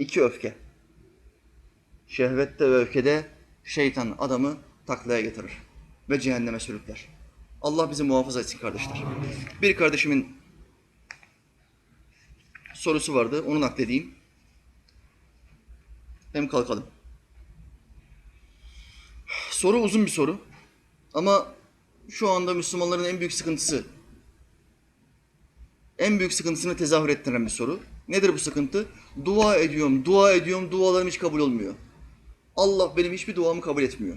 iki öfke. Şehvette ve öfkede şeytan adamı taklaya getirir ve cehenneme sürükler. Allah bizi muhafaza etsin kardeşler. Bir kardeşimin sorusu vardı, onu nakledeyim. Hem kalkalım. Soru uzun bir soru. Ama şu anda Müslümanların en büyük sıkıntısı, en büyük sıkıntısını tezahür ettiren bir soru. Nedir bu sıkıntı? Dua ediyorum, dua ediyorum, dualarım hiç kabul olmuyor. Allah benim hiçbir duamı kabul etmiyor.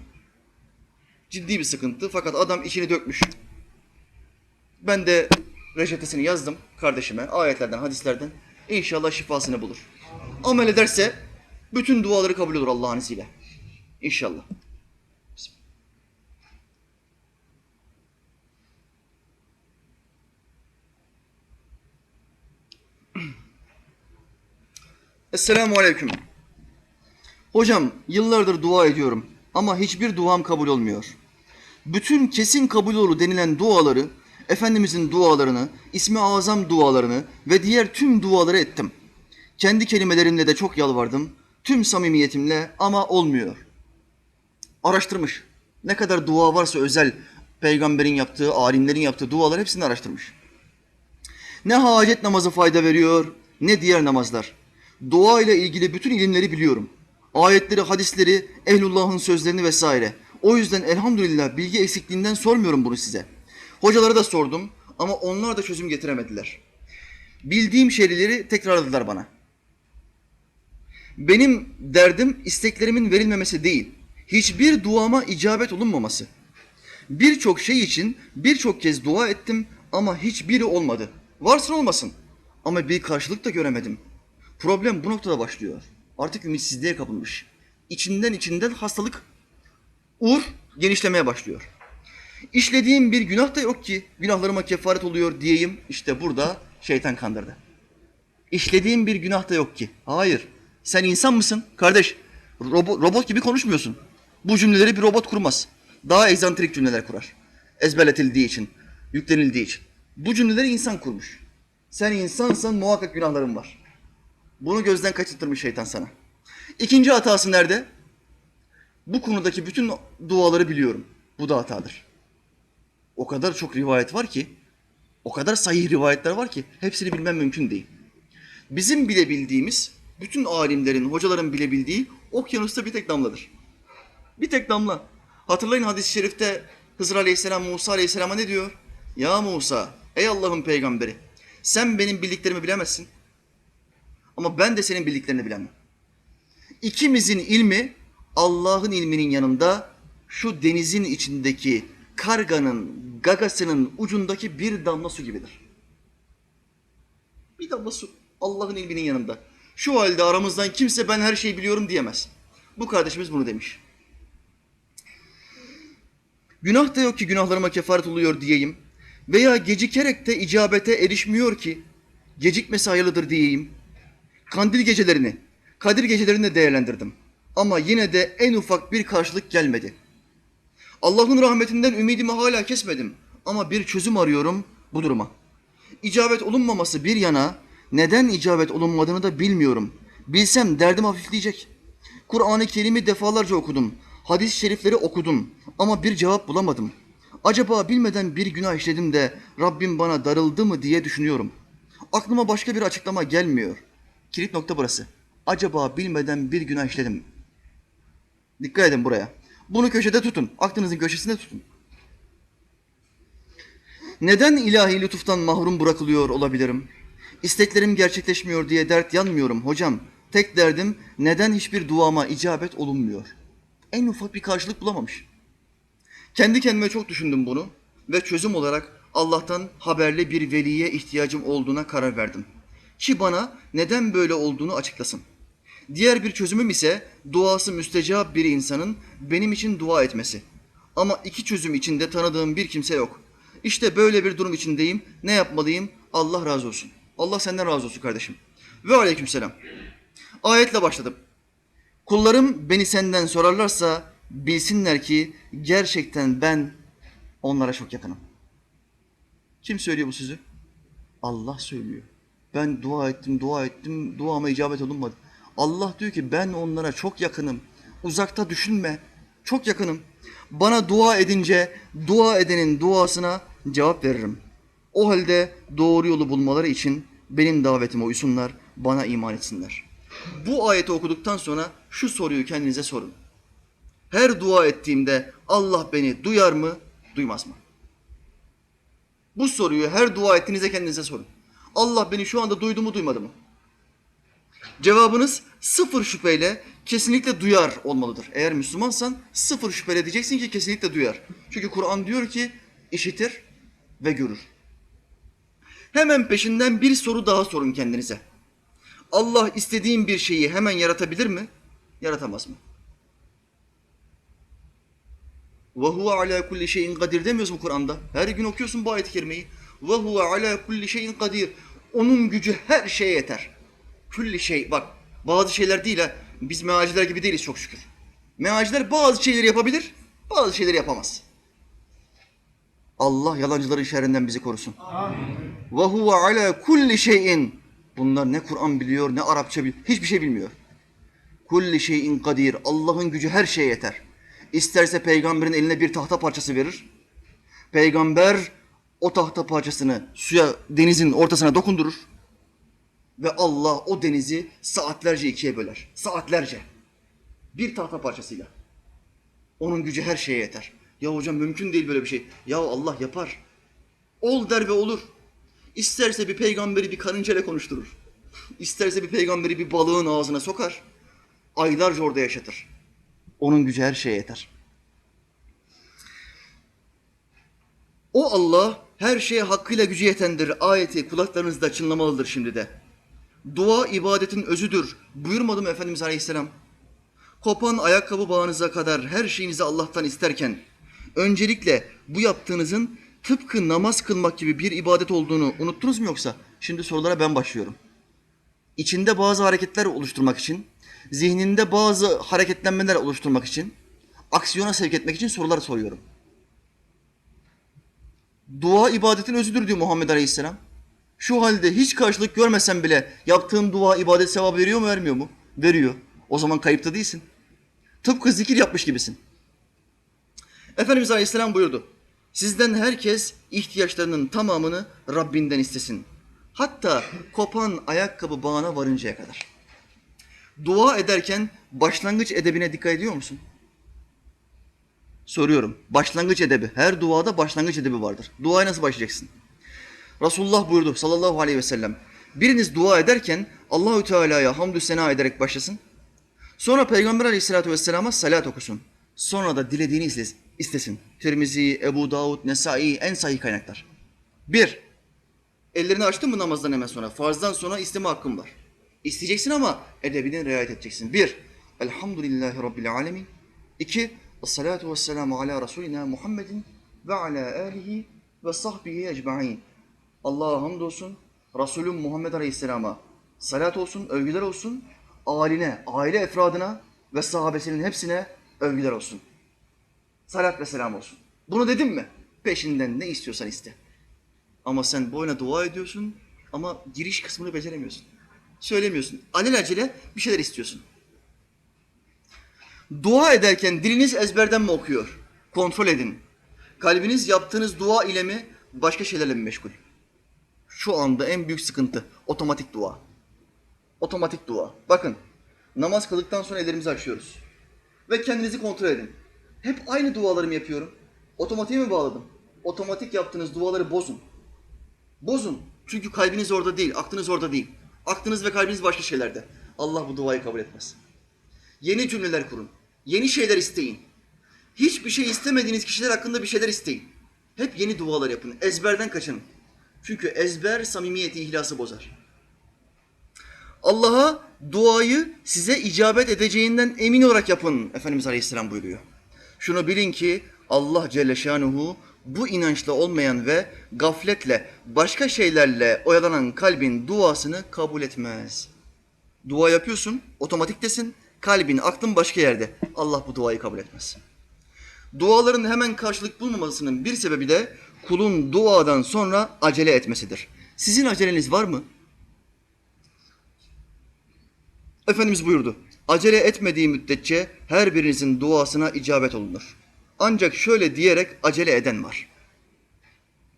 Ciddi bir sıkıntı fakat adam içini dökmüş. Ben de reçetesini yazdım kardeşime ayetlerden, hadislerden. İnşallah şifasını bulur. Amel ederse bütün duaları kabul olur Allah'ın izniyle. İnşallah. Esselamu Aleyküm. Hocam yıllardır dua ediyorum ama hiçbir duam kabul olmuyor. Bütün kesin kabul olur denilen duaları, Efendimizin dualarını, İsmi Azam dualarını ve diğer tüm duaları ettim. Kendi kelimelerimle de çok yalvardım. Tüm samimiyetimle ama olmuyor. Araştırmış. Ne kadar dua varsa özel peygamberin yaptığı, alimlerin yaptığı dualar hepsini araştırmış. Ne hacet namazı fayda veriyor ne diğer namazlar. Dua ile ilgili bütün ilimleri biliyorum. Ayetleri, hadisleri, ehlullahın sözlerini vesaire. O yüzden elhamdülillah bilgi eksikliğinden sormuyorum bunu size. Hocalara da sordum ama onlar da çözüm getiremediler. Bildiğim şeyleri tekrarladılar bana. Benim derdim isteklerimin verilmemesi değil, hiçbir duama icabet olunmaması. Birçok şey için birçok kez dua ettim ama hiçbiri olmadı. Varsın olmasın. Ama bir karşılık da göremedim. Problem bu noktada başlıyor. Artık ümitsizliğe kapılmış. İçinden içinden hastalık, ur genişlemeye başlıyor. İşlediğim bir günah da yok ki günahlarıma kefaret oluyor diyeyim. İşte burada şeytan kandırdı. İşlediğim bir günah da yok ki. Hayır. Sen insan mısın? Kardeş, robo- robot gibi konuşmuyorsun. Bu cümleleri bir robot kurmaz. Daha egzantrik cümleler kurar. Ezberletildiği için, yüklenildiği için. Bu cümleleri insan kurmuş. Sen insansan muhakkak günahların var. Bunu gözden kaçırtırmış şeytan sana. İkinci hatası nerede? Bu konudaki bütün duaları biliyorum. Bu da hatadır. O kadar çok rivayet var ki, o kadar sahih rivayetler var ki hepsini bilmem mümkün değil. Bizim bilebildiğimiz, bütün alimlerin, hocaların bilebildiği okyanusta bir tek damladır. Bir tek damla. Hatırlayın hadis-i şerifte Hızır Aleyhisselam Musa Aleyhisselam'a ne diyor? Ya Musa, ey Allah'ın peygamberi, sen benim bildiklerimi bilemezsin. Ama ben de senin bildiklerini bilemem. İkimizin ilmi Allah'ın ilminin yanında şu denizin içindeki karganın gagasının ucundaki bir damla su gibidir. Bir damla su Allah'ın ilminin yanında. Şu halde aramızdan kimse ben her şeyi biliyorum diyemez. Bu kardeşimiz bunu demiş. Günah da yok ki günahlarıma kefaret oluyor diyeyim. Veya gecikerek de icabete erişmiyor ki gecikmesi hayırlıdır diyeyim. Kandil gecelerini, Kadir gecelerini de değerlendirdim. Ama yine de en ufak bir karşılık gelmedi. Allah'ın rahmetinden ümidimi hala kesmedim. Ama bir çözüm arıyorum bu duruma. İcabet olunmaması bir yana neden icabet olunmadığını da bilmiyorum. Bilsem derdim hafifleyecek. Kur'an-ı Kerim'i defalarca okudum. Hadis-i şerifleri okudum ama bir cevap bulamadım. Acaba bilmeden bir günah işledim de Rabbim bana darıldı mı diye düşünüyorum. Aklıma başka bir açıklama gelmiyor. Kilit nokta burası. Acaba bilmeden bir günah işledim. Dikkat edin buraya. Bunu köşede tutun. Aklınızın köşesinde tutun. Neden ilahi lütuftan mahrum bırakılıyor olabilirim? İsteklerim gerçekleşmiyor diye dert yanmıyorum hocam. Tek derdim neden hiçbir duama icabet olunmuyor? En ufak bir karşılık bulamamış. Kendi kendime çok düşündüm bunu ve çözüm olarak Allah'tan haberli bir veliye ihtiyacım olduğuna karar verdim. Ki bana neden böyle olduğunu açıklasın. Diğer bir çözümüm ise duası müstecap bir insanın benim için dua etmesi. Ama iki çözüm içinde tanıdığım bir kimse yok. İşte böyle bir durum içindeyim. Ne yapmalıyım? Allah razı olsun. Allah senden razı olsun kardeşim. Ve aleykümselam. Ayetle başladım. Kullarım beni senden sorarlarsa bilsinler ki gerçekten ben onlara çok yakınım. Kim söylüyor bu sözü? Allah söylüyor. Ben dua ettim, dua ettim, duama icabet olunmadı. Allah diyor ki ben onlara çok yakınım. Uzakta düşünme. Çok yakınım. Bana dua edince dua edenin duasına cevap veririm. O halde doğru yolu bulmaları için benim davetime uysunlar, bana iman etsinler. Bu ayeti okuduktan sonra şu soruyu kendinize sorun. Her dua ettiğimde Allah beni duyar mı, duymaz mı? Bu soruyu her dua ettiğinizde kendinize sorun. Allah beni şu anda duydu mu, duymadı mı? Cevabınız sıfır şüpheyle kesinlikle duyar olmalıdır. Eğer Müslümansan sıfır şüpheyle diyeceksin ki kesinlikle duyar. Çünkü Kur'an diyor ki işitir ve görür. Hemen peşinden bir soru daha sorun kendinize. Allah istediğin bir şeyi hemen yaratabilir mi? Yaratamaz mı? Ve huve ala kulli şeyin kadir demiyoruz mu Kur'an'da? Her gün okuyorsun bu ayet-i kerimeyi. Ve huve ala kulli şeyin kadir. Onun gücü her şeye yeter. Külli şey bak bazı şeyler değil ha. Biz mealciler gibi değiliz çok şükür. Mealciler bazı şeyleri yapabilir, bazı şeyleri yapamaz. Allah yalancıların şerrinden bizi korusun. Ve huve ala kulli şeyin. Bunlar ne Kur'an biliyor, ne Arapça biliyor, hiçbir şey bilmiyor. Kulli şeyin kadir. Allah'ın gücü her şeye yeter. İsterse peygamberin eline bir tahta parçası verir. Peygamber o tahta parçasını suya, denizin ortasına dokundurur. Ve Allah o denizi saatlerce ikiye böler. Saatlerce. Bir tahta parçasıyla. Onun gücü her şeye yeter. Ya hocam mümkün değil böyle bir şey. Ya Allah yapar. Ol der ve olur. İsterse bir peygamberi bir karıncayla konuşturur. İsterse bir peygamberi bir balığın ağzına sokar. Aylarca orada yaşatır. Onun gücü her şeye yeter. O Allah her şeye hakkıyla gücü yetendir. Ayeti kulaklarınızda çınlamalıdır şimdi de. Dua ibadetin özüdür. Buyurmadı mı Efendimiz Aleyhisselam? Kopan ayakkabı bağınıza kadar her şeyinizi Allah'tan isterken öncelikle bu yaptığınızın tıpkı namaz kılmak gibi bir ibadet olduğunu unuttunuz mu yoksa? Şimdi sorulara ben başlıyorum. İçinde bazı hareketler oluşturmak için, zihninde bazı hareketlenmeler oluşturmak için, aksiyona sevk etmek için sorular soruyorum. Dua ibadetin özüdür diyor Muhammed Aleyhisselam. Şu halde hiç karşılık görmesen bile yaptığın dua ibadet sevabı veriyor mu vermiyor mu? Veriyor. O zaman kayıpta değilsin. Tıpkı zikir yapmış gibisin. Efendimiz Aleyhisselam buyurdu. Sizden herkes ihtiyaçlarının tamamını Rabbinden istesin. Hatta kopan ayakkabı bağına varıncaya kadar. Dua ederken başlangıç edebine dikkat ediyor musun? Soruyorum. Başlangıç edebi. Her duada başlangıç edebi vardır. Duaya nasıl başlayacaksın? Resulullah buyurdu sallallahu aleyhi ve sellem. Biriniz dua ederken Allahü Teala'ya hamdü sena ederek başlasın. Sonra Peygamber aleyhissalatü vesselama salat okusun. Sonra da dilediğini iste- istesin. Tirmizi, Ebu Davud, Nesai en sahih kaynaklar. Bir, ellerini açtın mı namazdan hemen sonra? Farzdan sonra isteme hakkın var. İsteyeceksin ama edebine riayet edeceksin. Bir, Elhamdülillahi Rabbil alemin. İki, Esselatu vesselamu ala Resulina Muhammedin ve ala alihi ve sahbihi ecma'in. Allah'a hamdolsun, Resulüm Muhammed Aleyhisselam'a salat olsun, övgüler olsun, aline, aile efradına ve sahabesinin hepsine övgüler olsun. Salat ve selam olsun. Bunu dedim mi? Peşinden ne istiyorsan iste. Ama sen boyuna dua ediyorsun ama giriş kısmını beceremiyorsun. Söylemiyorsun. Alelacele bir şeyler istiyorsun. Dua ederken diliniz ezberden mi okuyor? Kontrol edin. Kalbiniz yaptığınız dua ile mi başka şeylerle mi meşgul? Şu anda en büyük sıkıntı otomatik dua. Otomatik dua. Bakın namaz kıldıktan sonra ellerimizi açıyoruz. Ve kendinizi kontrol edin. Hep aynı duaları mı yapıyorum? Otomatiğe mi bağladım? Otomatik yaptığınız duaları bozun. Bozun. Çünkü kalbiniz orada değil, aklınız orada değil. Aklınız ve kalbiniz başka şeylerde. Allah bu duayı kabul etmez. Yeni cümleler kurun. Yeni şeyler isteyin. Hiçbir şey istemediğiniz kişiler hakkında bir şeyler isteyin. Hep yeni dualar yapın. Ezberden kaçının. Çünkü ezber samimiyeti, ihlası bozar. Allah'a duayı size icabet edeceğinden emin olarak yapın. Efendimiz Aleyhisselam buyuruyor. Şunu bilin ki Allah Celle Şanuhu bu inançla olmayan ve gafletle başka şeylerle oyalanan kalbin duasını kabul etmez. Dua yapıyorsun, otomatiktesin, kalbin, aklın başka yerde. Allah bu duayı kabul etmez. Duaların hemen karşılık bulmamasının bir sebebi de kulun duadan sonra acele etmesidir. Sizin aceleniz var mı? Efendimiz buyurdu. Acele etmediği müddetçe her birinizin duasına icabet olunur. Ancak şöyle diyerek acele eden var.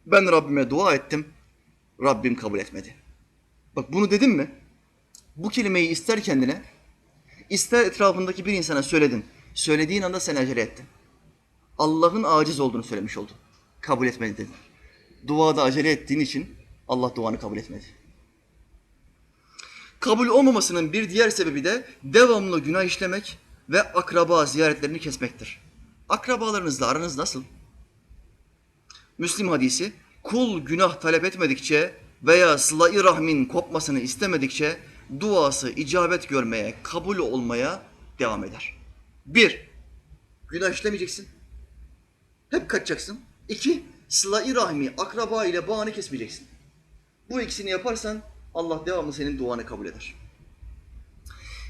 Ben Rabbime dua ettim. Rabbim kabul etmedi. Bak bunu dedim mi? Bu kelimeyi ister kendine, ister etrafındaki bir insana söyledin. Söylediğin anda sen acele ettin. Allah'ın aciz olduğunu söylemiş oldun. Kabul etmedi dedin. Duada acele ettiğin için Allah duanı kabul etmedi. Kabul olmamasının bir diğer sebebi de devamlı günah işlemek ve akraba ziyaretlerini kesmektir. Akrabalarınızla aranız nasıl? Müslim hadisi, kul günah talep etmedikçe veya sıla-i rahmin kopmasını istemedikçe duası icabet görmeye, kabul olmaya devam eder. Bir, günah işlemeyeceksin. Hep kaçacaksın. İki, sıla-i rahmi, akraba ile bağını kesmeyeceksin. Bu ikisini yaparsan Allah devamlı senin duanı kabul eder.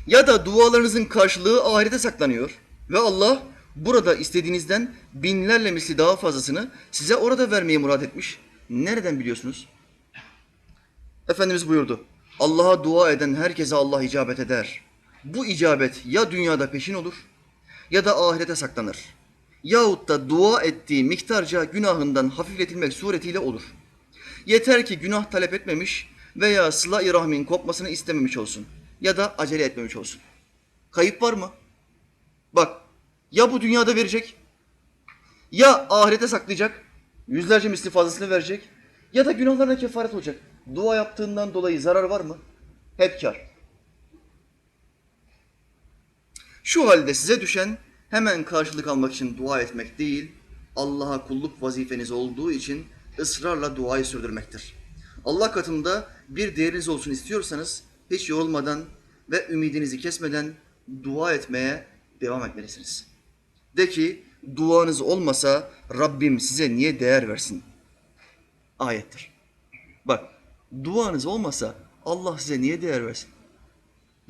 Ya da dualarınızın karşılığı ahirete saklanıyor ve Allah burada istediğinizden binlerle misli daha fazlasını size orada vermeyi murad etmiş. Nereden biliyorsunuz? Efendimiz buyurdu. Allah'a dua eden herkese Allah icabet eder. Bu icabet ya dünyada peşin olur ya da ahirete saklanır. Yahut da dua ettiği miktarca günahından hafifletilmek suretiyle olur. Yeter ki günah talep etmemiş veya sıla-i rahmin kopmasını istememiş olsun ya da acele etmemiş olsun. Kayıp var mı? Bak ya bu dünyada verecek ya ahirete saklayacak yüzlerce misli fazlasını verecek ya da günahlarına kefaret olacak. Dua yaptığından dolayı zarar var mı? Hep kar. Şu halde size düşen hemen karşılık almak için dua etmek değil, Allah'a kulluk vazifeniz olduğu için ısrarla duayı sürdürmektir. Allah katında bir değeriniz olsun istiyorsanız hiç yorulmadan ve ümidinizi kesmeden dua etmeye devam etmelisiniz. De ki duanız olmasa Rabbim size niye değer versin? Ayettir. Bak duanız olmasa Allah size niye değer versin?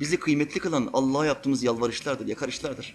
Bizi kıymetli kılan Allah'a yaptığımız yalvarışlardır, yakarışlardır.